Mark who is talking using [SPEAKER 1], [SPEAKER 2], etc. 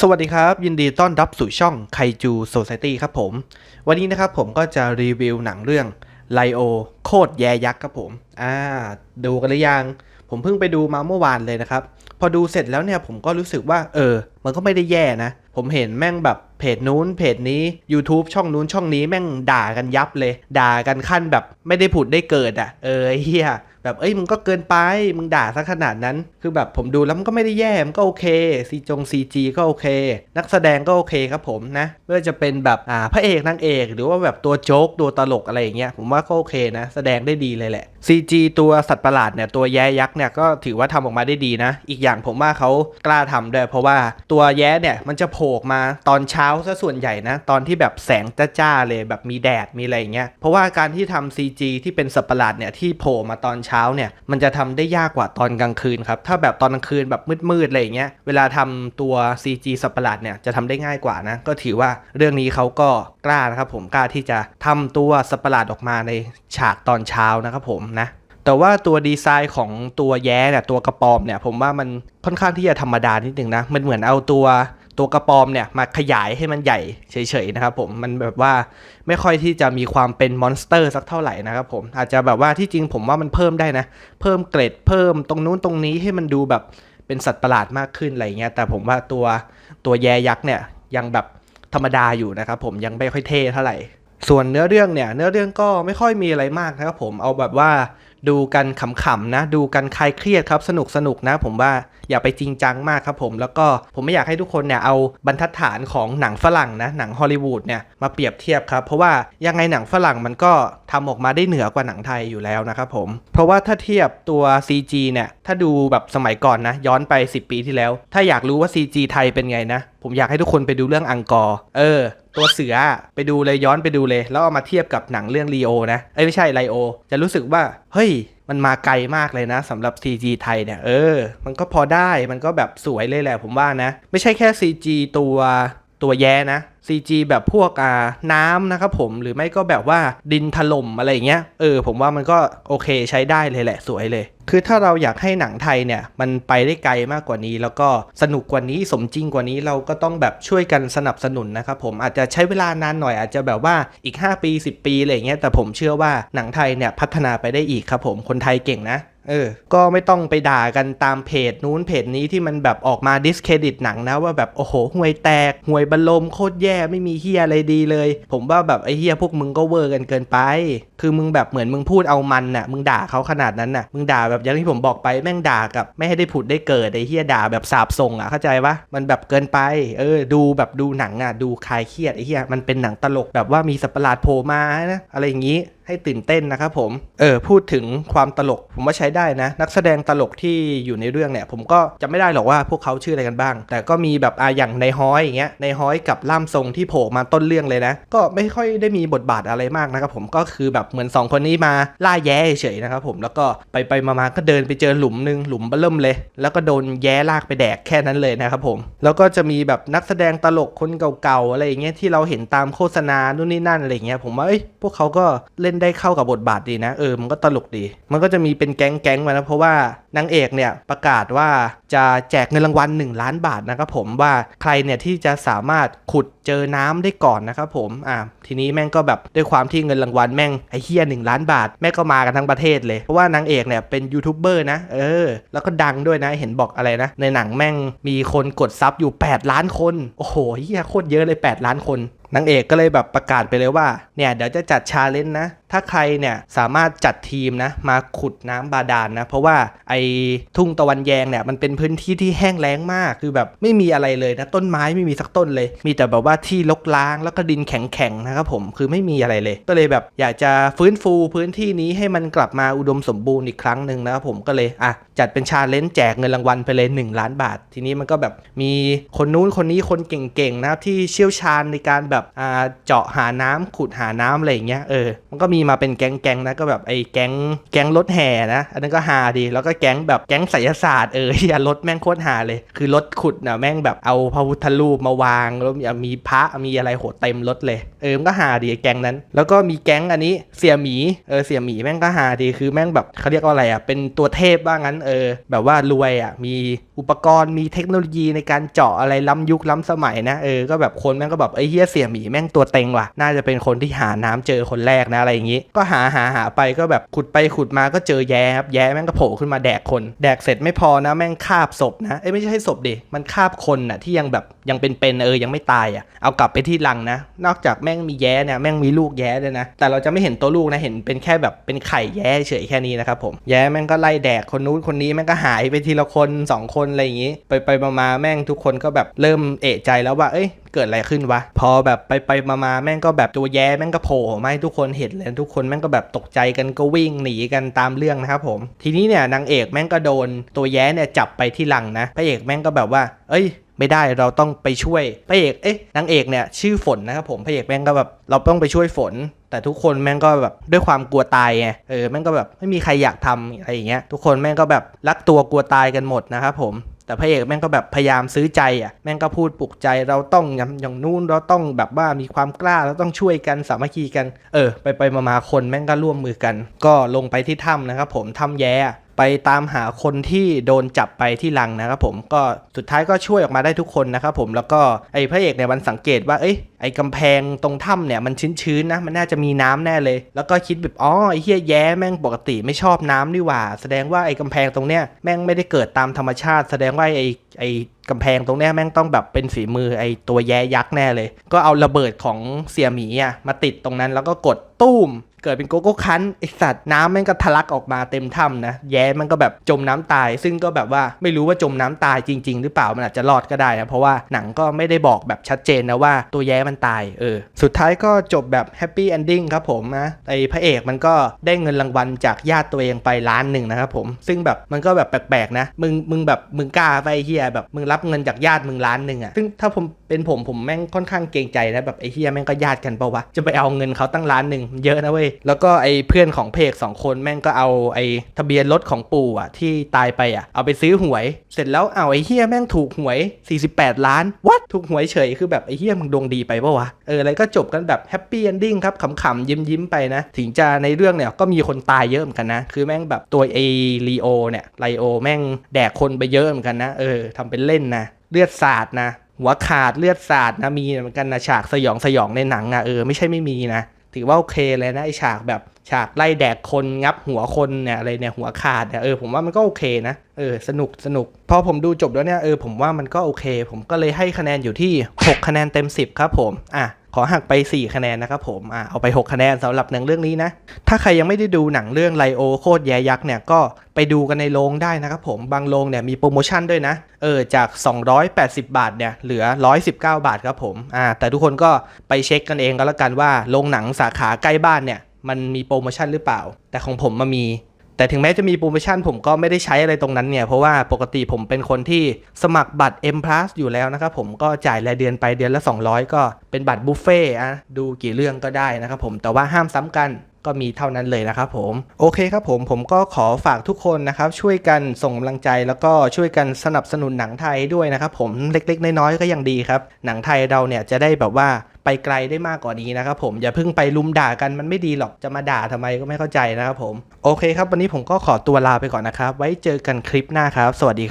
[SPEAKER 1] สวัสดีครับ ยินดีต้อนรับสู่ช่องไคจูโซ c i ตี้ครับผม วันนี้นะครับผมก็จะรีวิวหนังเรื่องไลโอโคตรแยยักษ์ครับผม อ่า ดูกันหรือยัง ผมเพิ่งไปดูมาเมื่อวานเลยนะครับ พอดูเสร็จแล้วเนี่ยผมก็รู้สึกว่า เออ มันก็ไม่ได้แย่นะ ผมเห็นแม่งแบบเพจนู้นเพจนี้ YouTube ช่องนู้นช่องนี้แม่งด่ากันยับเลย ด่ากันขั้นแบบไม่ได้ผุดได้เกิดอะ่ะ เออเฮียแบบเอ้ยมึงก็เกินไปมึงด่าซะขนาดนั้น คือแบบผมดูแล้วมันก็ไม่ได้แย่มันก็โอเคซีจงซีจีก็โอเค นักแสดงก็โอเคครับผมนะไม่ว่าจะเป็นแบบอ่าพระเอกนางเอก หรือว่าแบบตัวโจ๊กตัวตลกอะไรอย่างเงี้ยผมว่าก็โอเคนะ แสดงได้ดีเลยแหละ CG ตัวสัตว์ประหลาดเนี่ยตัวแย้ยักษ์เนี่ยก็ถือว่าทำออกมาได้ดีนะ อีกอย่างผมว่าเขากล้าทำด้วยเพราะว่าตัวัวแย้เนี่ยมันจะโผล่มาตอนเช้าซะส่วนใหญ่นะตอนที่แบบแสงจ้าๆเลยแบบมีแดดมีอะไรอย่างเงี้ยเพราะว่าการที่ทำ CG ที่เป็นสัตว์ประหลาดเนี่ยที่โผล่มาตอนเช้าเนี่ยมันจะทำได้ยากกว่าตอนกลางคืนครับถ้าแบบตอนกลางคืนแบบมืดๆอะไรอย่างเงี้ยเวลาทำตัว CG สัตว์ประหลาดเนี่ยจะทำได้ง่ายกว่านะก็ถือว่าเรื่องนี้เขาก็กล้านะครับผมกล้าที่จะทำตัวสัตว์ประหลาดออกมาในฉากตอนเช้านะครับผมนะ แต่ว่าตัวดีไซน์ของตัวแย้เนี่ยตัวกระปอมเนี่ยผมว่ามันค่อนข้างที่จะธรรมดานิดนึงนะ มันเหมือนเอาตัวตัวกระปอมเนี่ยมาขยายให้มันใหญ่เฉยๆนะครับผมมันแบบว่าไม่ค่อยที่จะมีความเป็นมอนสเตอร์สักเท่าไหร่นะครับผมอาจจะแบบว่าที่จริงผมว่ามันเพิ่มได้นะ เพิ่มเกรดเพิ่มตรงนู้นตรงนี้ให้มันดูแบบเป็นสัตว์ประหลาดมากขึ้นอะไรเงี้ยแต่ผมว่าตัวตัวแย้ยักษ์เนี่ยยังแบบธรรมดาอยู่นะครับผมยังไม่ค่อยเท่เท่าไหร่ส่วนเนื้อเรื่องเนี่ยเนื้อเรื่องก็ไม่ค่อยมีอะไรมากนะครับผมเอาแบบว่า ดูกันขำๆนะ ดูกันคลายเครียดครับสนุกสนุกๆนะ ผมว่าอย่าไปจริงจังมากครับผมแล้วก็ผมไม่อยากให้ทุกคนเนี่ยเอาบรรทัดฐานของหนังฝรั่งนะหนังฮอลลีวูดเนี่ยมาเปรียบเทียบครับ เพราะว่ายังไงหนังฝรั่งมันก็ทำออกมาได้เหนือกว่าหนังไทยอยู่แล้วนะครับผม เพราะว่าถ้าเทียบตัว CG เนี่ย ถ้าดูแบบสมัยก่อนนะ ย้อนไป 10 ปีที่แล้ว ถ้าอยากรู้ว่า CG ไทยเป็นไงนะ ผมอยากให้ทุกคนไปดูเรื่องอังกอร์เออ ตัวเสือไปดูเลยย้อนไปดูเลย แล้วเอามาเทียบกับหนังเรื่องลีโอนะเอ้ยไม่ใช่ไลโอ จะรู้สึกว่า เฮ้ยมันมาไกลมากเลยนะสำหรับ CG ไทยเนี่ยเออ มันก็พอได้มันก็แบบสวยเลยแหละผมว่านะ ไม่ใช่แค่ CG ตัว ตัวแย้นะ CG แบบพวกอ่าน้ำนะครับผมหรือไม่ก็แบบว่าดินถล่มอะไรอย่างเงี้ยเออผมว่ามันก็โอเคใช้ได้เลยแหละสวยเลย คือถ้าเราอยากให้หนังไทยเนี่ย มันไปได้ไกลมากกว่านี้ แล้วก็สนุกกว่านี้สมจริงกว่านี้เราก็ต้องแบบช่วยกันสนับสนุนนะครับผมอาจจะใช้เวลานานหน่อยอาจจะแบบว่าอีก 5 ปี 10 ปีอะไรอย่างเงี้ยแต่ผมเชื่อว่าหนังไทยเนี่ยพัฒนาไปได้อีกครับผมคนไทยเก่งนะ เออ ก็ไม่ต้องไปด่ากันตามเพจนู้นเพจนี้ที่มันแบบออกมาดิสเครดิตหนังนะว่าแบบโอ้โหห่วยแตกห่วยบรรลมโคตรแย่ไม่มีเฮียอะไรดีเลย ผมว่าแบบไอ้เฮียพวกมึงก็เวอร์กันเกินไปคือมึงแบบเหมือนมึงพูดเอามันน่ะ มึงด่าเขาขนาดนั้นน่ะ มึงด่าแบบอย่างที่ผมบอกไปแม่งด่ากับ ไม่ให้ได้ผุดได้เกิดไอ้เฮียด่าแบบสาบส่งอะเข้าใจปะมันแบบเกินไป เออ ดูแบบดูหนังอะ ดูคลายเครียดไอ้เฮียมันเป็นหนังตลกแบบว่ามีสัตว์ประหลาดโผล่มานะอะไรอย่างงี้ให้ตื่นเต้นนะครับผม เออพูดถึงความตลกผมว่าใช้ได้นะ นักแสดงตลกที่อยู่ในเรื่องเนี่ย ผมก็จะไม่ได้หรอกว่าพวกเขาชื่ออะไรกันบ้าง แต่ก็มีแบบอ่าอย่างในฮ้อยอย่างเงี้ยในฮ้อยกับล่ามทรงที่โผล่มาต้นเรื่องเลยนะ ก็ไม่ค่อยได้มีบทบาทอะไรมากนะครับผมก็คือแบบเหมือน 2 คนนี้มาล่าแย้เฉยๆนะครับผมแล้วก็ไปไปมาๆก็เดินไปเจอหลุมหนึงหลุมเบิ่มเลย แล้วก็โดนแย้ลากไปแดกแค่นั้นเลยนะครับผมแล้วก็จะมีแบบนักแสดงตลกคนเก่าๆอะไรอย่างเงี้ยที่เราเห็นตามโฆษณานู่นนี่นั่นอะไรอย่างเงี้ยผมว่าเอ้ยพวกเขาก็เล่นได้เข้ากับบทบาทดีนะเออมันก็ตลกดี มันก็จะมีเป็นแก๊งแก๊งๆมานะเพราะว่านางเอกเนี่ยประกาศว่าจะแจกเงินรางวัล1ล้านบาทนะครับผมว่าใครเนี่ยที่จะสามารถขุดเจอน้ำได้ก่อนนะครับผมอ่าทีนี้แม่งก็แบบด้วยความที่เงินรางวัลแม่งไอ้เฮียหนึ่งล้านบาท แม่งก็มากันทั้งประเทศเลยเพราะว่านางเอกเนี่ยเป็นยูทูบเบอร์นะเออ แล้วก็ดังด้วยนะเห็นบอกอะไรนะ ในหนังแม่งมีคนกดซับอยู่ 8 ล้านคน โอ้โหเฮียโคตรเยอะเลย 8 ล้านคนนางเอกก็เลยแบบประกาศไปเลยว่าเนี่ยเดี๋ยวจะจัดชาเลนจ์นะ ถ้าใครเนี่ยสามารถจัดทีมนะมาขุดน้ำบาดาลนะเพราะว่าไอ้ทุ่งตะวันแยงเนี่ยมันเป็นพื้นที่ที่แห้งแล้งมากคือแบบไม่มีอะไรเลยนะต้นไม้ไม่มีสักต้นเลย มีแต่แบบว่าที่ลกล้างแล้วก็ดินแข็งๆนะครับผมคือไม่มีอะไรเลย ก็เลยแบบอยากจะฟื้นฟูพื้นที่นี้ให้มันกลับมาอุดมสมบูรณ์อีกครั้งหนึ่งนะครับผมก็เลยอะจัดเป็นชาเลนจ์แจกเงินรางวัลไปเลย 1 ล้านบาท ทีนี้มันก็แบบมีคนนู้นคนนี้คนเก่งๆนะครับที่เชี่ยวชาญในการแบบอ่าเจาะหาน้ำขุดหาน้ำอะไรอย่างเงี้ยเออมันก็มีมาเป็นแก๊งแก๊งๆนะก็แบบไอ้แก๊งแก๊งรถแห่นะ อันนั้นก็ฮาดีแล้วก็แก๊งแบบแก๊งไสยศาสตร์เอออย่ารถแม่งโคตรฮาเลย คือรถขุดนะแม่งแบบเอาพระพุทธรูปมาวางแล้วมีพระมีอะไรโหเต็มรถเลยเออมันก็ฮาดีแก๊งนั้น แล้วก็มีแก๊งอันนี้เสี่ยหมีเออเสี่ยหมีแม่งก็ฮาดีคือแม่งแบบเขาเรียกว่าอะไรอะเป็นตัวเทพว่างั้นเออแบบว่ารวยอะมีอุปกรณ์มีเทคโนโลยีในการเจาะอะไรล้ำยุคล้ำสมัยนะเออก็แบบคนแม่งก็แบบไอ้เฮียเสี่ยหมีแม่งตัวเต็งว่ะ น่าจะเป็นคนที่หาน้ำเจอคนแรกนะอะไรอย่างงี้ ก็หาหาหาไปก็แบบขุดไปขุดมาก็เจอแย้ครับแย้แม่งก็โผล่ขึ้นมาแดกคน แดกเสร็จไม่พอนะแม่งคาบศพนะเอ้ยไม่ใช่ศพดิมันคาบคนน่ะที่ยังแบบยังเป็นๆเออยังไม่ตายอะเอากลับไปที่รังนะ นอกจากแม่งมีแย้เนี่ยแม่งมีลูกแย้ด้วยนะ แต่เราจะไม่เห็นตัวลูกนะเห็นเป็นแค่แบบเป็นไข่แย้เฉยแค่นี้นะครับผมแย้แม่งก็ไล่แดกคนนู้นคนนี้แม่งก็หายไปทีละคนสองคนอะไรอย่างงี้ ไปไปมามาแม่งทุกคนก็แบบเริ่มเอะใจแล้วว่าเอ้ยเกิดอะไรขึ้นวะพอแบบไปไปมามาแม่งก็แบบตัวแย้แม่งก็โผล่มาให้ทุกคนเห็นเลยทุกคนแม่งก็แบบตกใจกันก็วิ่งหนีกันตามเรื่องนะครับผมทีนี้เนี่ยนางเอกแม่งก็โดนตัวแย้เนี่ยจับไปที่หลังนะพระเอกแม่งก็แบบว่า เอ้ยไม่ได้เราต้องไปช่วยพระเอกเอ๊ะนางเอกเนี่ยชื่อฝนนะครับผมพระเอกแม่งก็แบบเราต้องไปช่วยฝน แต่ทุกคนแม่งก็แบบด้วยความกลัวตายไงเออแม่งก็แบบไม่มีใครอยากทำอะไรอย่างเงี้ยทุกคนแม่งก็แบบรักตัวกลัวตายกันหมดนะครับผม แต่พระเอกแม่งก็แบบพยายามซื้อใจอะแม่งก็พูดปลุกใจเราต้องอย่างนู้นเราต้องแบบว่ามีความกล้าเราต้องช่วยกันสามัคคีกัน เออ ไปไปมามาคนแม่งก็ร่วมมือกัน ก็ลงไปที่ถ้ำนะครับผมถ้ำแย่ ไปตามหาคนที่โดนจับไปที่ลังนะครับผมก็สุดท้ายก็ช่วยออกมาได้ทุกคนนะครับผมแล้วก็ไอ้พระเอกเนี่ยมันสังเกตว่าเอ้ยไอ้กำแพงตรงถ้ำเนี่ยมันชื้นๆนะมันน่าจะมีน้ำแน่เลย แล้วก็คิดแบบอ๋อไอ้เฮียแย้แม่งปกติไม่ชอบน้ำนี่หว่า แสดงว่าไอ้กำแพงตรงเนี้ยแม่งไม่ได้เกิดตามธรรมชาติ แสดงว่าไอ้ไอ้ กำแพงตรงเนี้ยแม่งต้องแบบเป็นฝีมือไอตัวแย้ยักษ์แน่เลย ก็เอาระเบิดของเสี่ยหมีอะมาติดตรงนั้นแล้วก็กดตุ้มเกิดเป็นโกโก้คันไอสัตว์น้ำแม่งก็ทะลักออกมาเต็มถ้ำนะ แย้มันก็แบบจมน้ำตาย ซึ่งก็แบบว่าไม่รู้ว่าจมน้ำตายจริง ๆ หรือเปล่ามันอาจจะรอดก็ได้นะ เพราะว่าหนังก็ไม่ได้บอกแบบชัดเจนนะว่าตัวแย้มันตายเออ สุดท้ายก็จบแบบแฮปปี้เอนดิ้งครับผมนะไอพระเอกมันก็ได้เงินรางวัลจากญาติตัวเองไปล้านหนึ่งนะครับผม ซึ่งแบบมันก็แบบแปลกๆนะ มึงมึงแบบมึงกล้าไปเฮียแบบมึงรับเงินจากญาติมึงล้านหนึ่งอะซึ่งถ้าผมเป็นผมผมแม่งค่อนข้างเกรงใจนะแบบไอ้เฮียแม่งก็ญาติกันเปล่าวะจะไปเอาเงินเขาตั้งล้านหนึ่งเยอะนะเว้ยแล้วก็ไอ้เพื่อนของเพกสองคนแม่งก็เอาไอ้ทะเบียนรถของปู่อะที่ตายไปอะเอาไปซื้อหวย เสร็จแล้วเอาไอ้เฮียแม่งถูกหวย 48 ล้านวัดถูกหวยเฉยคือแบบไอ้เฮียมึงดวงดีไปปะวะเอออะไรก็จบกันแบบแฮปปี้เอนดิ้งครับขำๆยิ้มยิ้มๆไปนะ ถึงจะในเรื่องเนี่ยก็มีคนตายเยอะเหมือนกันนะ คือแม่งแบบตัวไอลีโอเนี่ยไลโอแม่งแดกคนไปเยอะเหมือนกันนะเออทำเป็นเล่นนะ เลือดสาดนะ หัวขาดเลือดสาดนะมีเหมือนกันนะฉากสยองสยองในหนังอะเออไม่ใช่ไม่มีนะ ถือว่าโอเคเลยนะไอฉากแบบฉากไล่แดกคนงับหัวคนเนี่ยอะไรเนี่ยหัวขาดเนี่ยเออผมว่ามันก็โอเคนะเออสนุกสนุกพอผมดูจบแล้วเนี่ยเออผมว่ามันก็โอเค ผมก็เลยให้คะแนนอยู่ที่ 6 คะแนนเต็ม 10 ครับผมอะ ขอหักไป 4 คะแนนนะครับผมอะเอาไป 6 คะแนนสำหรับหนังเรื่องนี้นะ ถ้าใครยังไม่ได้ดูหนังเรื่องไลโอโคตรแย่ยักษ์เนี่ยก็ไปดูกันในโรงได้นะครับผมบางโรงเนี่ยมีโปรโมชั่นด้วยนะ เออจาก 280 บาทเนี่ยเหลือ 119 บาทครับผมอ่าแต่ทุกคนก็ไปเช็คกันเองก็แล้วกันว่าโรงหนังสาขาใกล้บ้านเนี่ยมันมีโปรโมชั่นหรือเปล่า แต่ของผมมามี แต่ถึงแม้จะมีโปรโมชั่นผมก็ไม่ได้ใช้อะไรตรงนั้นเนี่ย เพราะว่าปกติผมเป็นคนที่สมัครบัตร M Plus อยู่แล้วนะครับผมก็จ่ายรายเดือนไปเดือนละ 200 ก็เป็นบัตรบุฟเฟ่อะดูกี่เรื่องก็ได้นะครับผมแต่ว่าห้ามซ้ำกันก็มีเท่านั้นเลยนะครับผม โอเคครับผมผมก็ขอฝากทุกคนนะครับ ช่วยกันส่งกำลังใจแล้วก็ช่วยกันสนับสนุนหนังไทยด้วยนะครับผมเล็กๆ น้อยๆก็ยังดีครับ หนังไทยเราเนี่ยจะได้แบบว่า ไปไกลได้มากกว่านี้นะครับผมอย่าเพิ่งไปลุมด่ากันมันไม่ดีหรอกจะมาด่าทำไมก็ไม่เข้าใจนะครับผมโอเคครับวันนี้ผมก็ขอตัวลาไปก่อนนะครับ ไว้เจอกันคลิปหน้าครับ สวัสดี